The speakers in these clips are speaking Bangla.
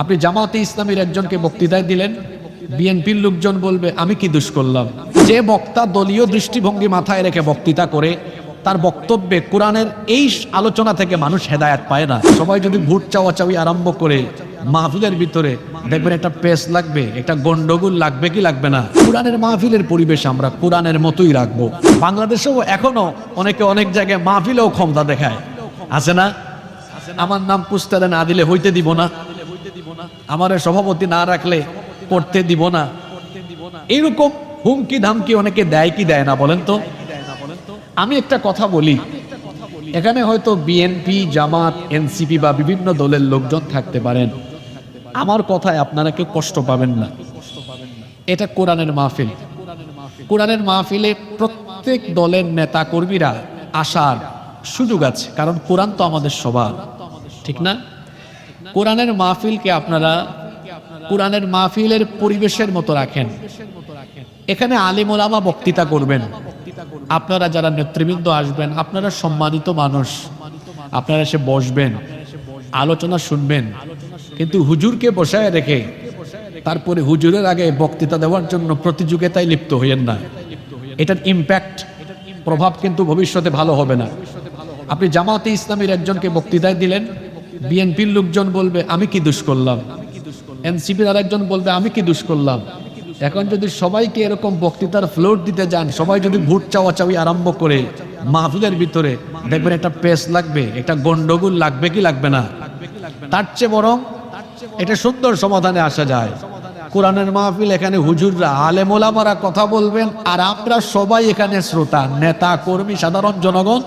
আপনি জামাতে ইসলামের একজনকে বক্তৃতায় দিলেন, বিএনপির লোকজন বলবে, আমি কি দুষ করলাম? যে বক্তা দলীয় দৃষ্টিভঙ্গি মাথায় রেখে বক্তৃতা করে, তার বক্তব্যে কোরআনের এই আলোচনা থেকে মানুষ হেদায়াত পায় না। সবাই যদি ভোট চাওয়া চাওয়ি আরম্ভ করে, মাহফিলের ভিতরে দেখবেন একটা পেস লাগবে, একটা গন্ডগোল লাগবে কি লাগবে না? কোরআনের মাহফিলের পরিবেশ আমরা কোরআনের মতোই রাখব। বাংলাদেশেও এখনও অনেকে অনেক জায়গায় মাহফিলেও ক্ষমতা দেখায়। আছে না? আমার নাম পুস্তারে না দিলে হইতে দিব না। আমার সভাপতি না রাখলে করতে দিব না। এইরকম হুমকি ধামকি অনেকে দেয় কি দেয় না বলেন তো? আমি একটা কথা বলি। এখানে হয়তো বিএনপি, জামাত, এনসিপি বা বিভিন্ন দলের লোকজন থাকতে পারেন। আমার কথায় আপনারা কেউ কষ্ট পাবেন না। এটা কোরআনের মাহফিল। কোরআনের মাহফিলে প্রত্যেক দলের নেতা কর্মীরা আসার সুযোগ আছে, কারণ কোরআন তো আমাদের সবার। ঠিক না? কোরআনের মাহফিলকে আপনারা কোরআনের মাহফিলের পরিবেশের মতো রাখেন। এখানে আলিম ওলামা বক্তৃতা করবেন। আপনারা যারা নেতৃবৃন্দ আসবেন, আপনারা সম্মানিত মানুষ। আপনারা এসে বসবেন, আলোচনা শুনবেন। কিন্তু হুজুরকে বসায় রেখে, তারপরে হুজুরের আগে বক্তৃতা দেওয়ার জন্য প্রতিযোগিতায় লিপ্ত হইয়েন না। এটার ইম্প্যাক্ট প্রভাব কিন্তু ভবিষ্যতে ভালো হবে না। আপনি জামাতে ইসলামের একজনকে বক্তৃতায় দিলেন বিএনপির লোকজন বলবে, আমি কি দুষ করলাম? এনসিপির আরেকজন বলবে, আমি কি দুষ করলাম? এখন যদি সবাইকে এরকম বক্তৃতার ফ্লোর দিতে যান, সবাই যদি ভোট চাওয়া চাওয়ি আরম্ভ করে মাহফিলের ভিতরে, দেখবেন একটা পেস লাগবে, একটা গন্ডগোল লাগবে কি লাগবে না? তার চেয়ে বরং এটা সুন্দর সমাধানে আসা যায়। কোরআনের মাহফিল এখানে হুজুররা, আলেমোলামারা কথা বলবেন, আর আমরা সবাই এখানে শ্রোতা, নেতা, কর্মী, সাধারণ জনগণ,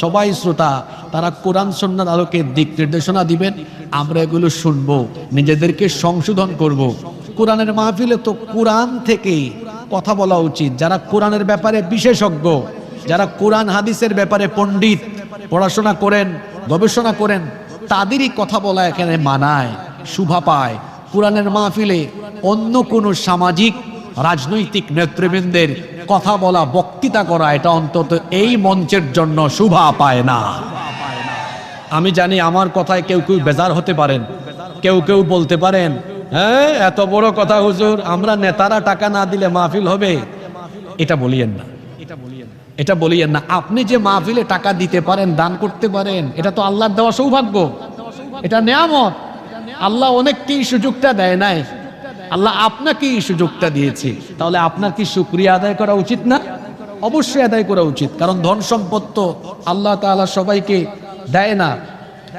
সবাই শ্রোতা। তারা কোরআন সন্ন্যার আলোকে দিক নির্দেশনা দিবেন, আমরা এগুলো শুনব, নিজেদেরকে সংশোধন করব। কোরআনের মাহফিলে তো কোরআন থেকেই কথা বলা উচিত। যারা কোরআনের ব্যাপারে বিশেষজ্ঞ, যারা কোরআন হাদিসের ব্যাপারে পণ্ডিত, পড়াশোনা করেন, গবেষণা করেন, তাদেরই কথা বলা এখানে মানায়, শুভা পায়। কোরআনের মাহফিলে অন্য কোনো সামাজিক, রাজনৈতিক নেতৃবৃন্দের কথা বলা, বক্তৃতা করা, এটা অন্তত এই মঞ্চের জন্য শুভা পায় না। আমি জানি আমার কথায় কেউ কেউ বেজার হতে পারেন। কেউ কেউ বলতে পারেন হ্যাঁ এত বড় কথা হুজুর, আমরা নেতারা টাকা না দিলে মাহফিল হবে। এটা বলিয়েন না। এটা বলিয়েন না। আপনি যে মাহফিলে টাকা দিতে পারেন, দান করতে পারেন, এটা তো আল্লাহর দেওয়া সৌভাগ্য। এটা নেয়ামত। আল্লাহ অনেককেই সুযোগটা দেয় নাই। আল্লাহ আপনাকেই সুযোগটা দিয়েছে। তাহলে আপনার কি শুক্রিয়া আদায় করা উচিত না? অবশ্যই আদায় করা উচিত। কারণ ধন সম্পদ তো আল্লাহ তাআলা সবাইকে দেয় না।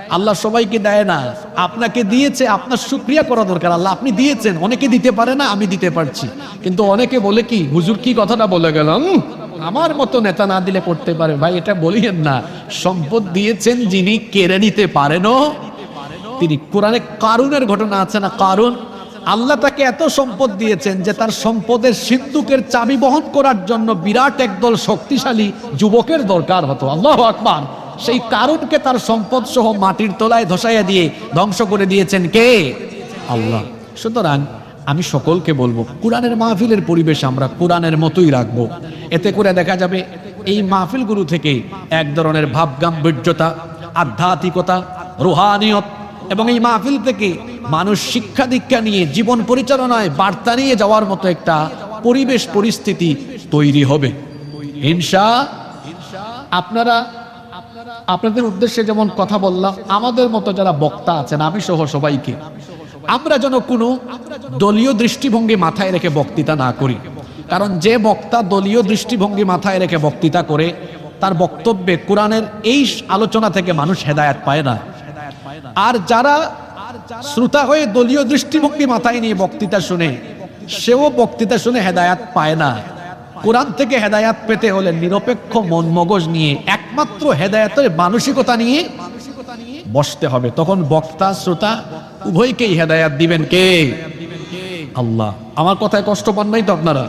আল্লাহ সবাইকে দেয় না। আপনাকে দিয়েছে, আপনার শুক্রিয়া করা দরকার। আল্লাহ আপনি দিয়েছেন। অনেকে দিতে পারে না, আমি দিতে পারছি। কিন্তু অনেকে বলে কি, হুজুর, কি কথাটা বলে গেলাম? আমার মতো নেতা না দিলে করতে পারে। ভাই, এটা বলিয়েন না। সম্পদ দিয়েছেন যিনি, কেড়ে নিতে পারেনও। তিনি কোরআনে কারুনের ঘটনা আছে না কারুন? আল্লাহ তাকে এত সম্পদ দিয়েছেন যে তার সম্পদের সিন্ধুকের চাবি বহন করার জন্য বিরাট একদল শক্তিশালী যুবকের দরকার হতো। আল্লাহ আকবার। সেই কারুনকে তার সম্পদ সহ মাটির তলায় ধসাইয়া দিয়ে ধ্বংস করে দিয়েছেন কে? আল্লাহ। সুতরাং আমি সকলকে বলব, কোরআনের মাহফিলের পরিবেশ আমরা কোরআনের মতোই রাখব। এতে করে দেখা যাবে এই মাহফিলগুলো থেকে এক ধরনের ভাবগাম্ভীর্যতা, আধ্যাত্মিকতা, রুহানিয়ত এবং এই মাহফিল থেকে মানুষ শিক্ষা দীক্ষা নিয়ে জীবন পরিচালনায় বার্তা নিয়ে যাওয়ার মতো একটা পরিবেশ, পরিস্থিতি তৈরি হবে। হিংসা আপনারা আপনাদের উদ্দেশ্যে যেমন কথা বললাম, আমাদের মতো যারা বক্তা আছেন, আমি সহ সবাইকে, আমরা যেন কোনো দলীয় দৃষ্টিভঙ্গি মাথায় রেখে বক্তৃতা না করি। কারণ যে বক্তা দলীয় দৃষ্টিভঙ্গি মাথায় রেখে বক্তৃতা করে, তার বক্তব্যে কোরআনের এই আলোচনা থেকে মানুষ হেদায়াত পায় না। আর যারা শ্রোতা হয়ে দলীয় দৃষ্টিভঙ্গি মাথায় নিয়ে বক্তৃতা শুনে, সেও বক্তৃতা শুনে হেদায়াত পায় না। কোরআন থেকে হেদায়াত পেতে হলে নিরপেক্ষ মন মগজ নিয়ে একমাত্র হেদায়তের মানসিকতা নিয়ে বসতে হবে। তখন বক্তা, শ্রোতা উভয়কেই হেদায়াত দিবেন কে? আল্লাহ। আমার কথায় কষ্ট পান নাই তো আপনারা?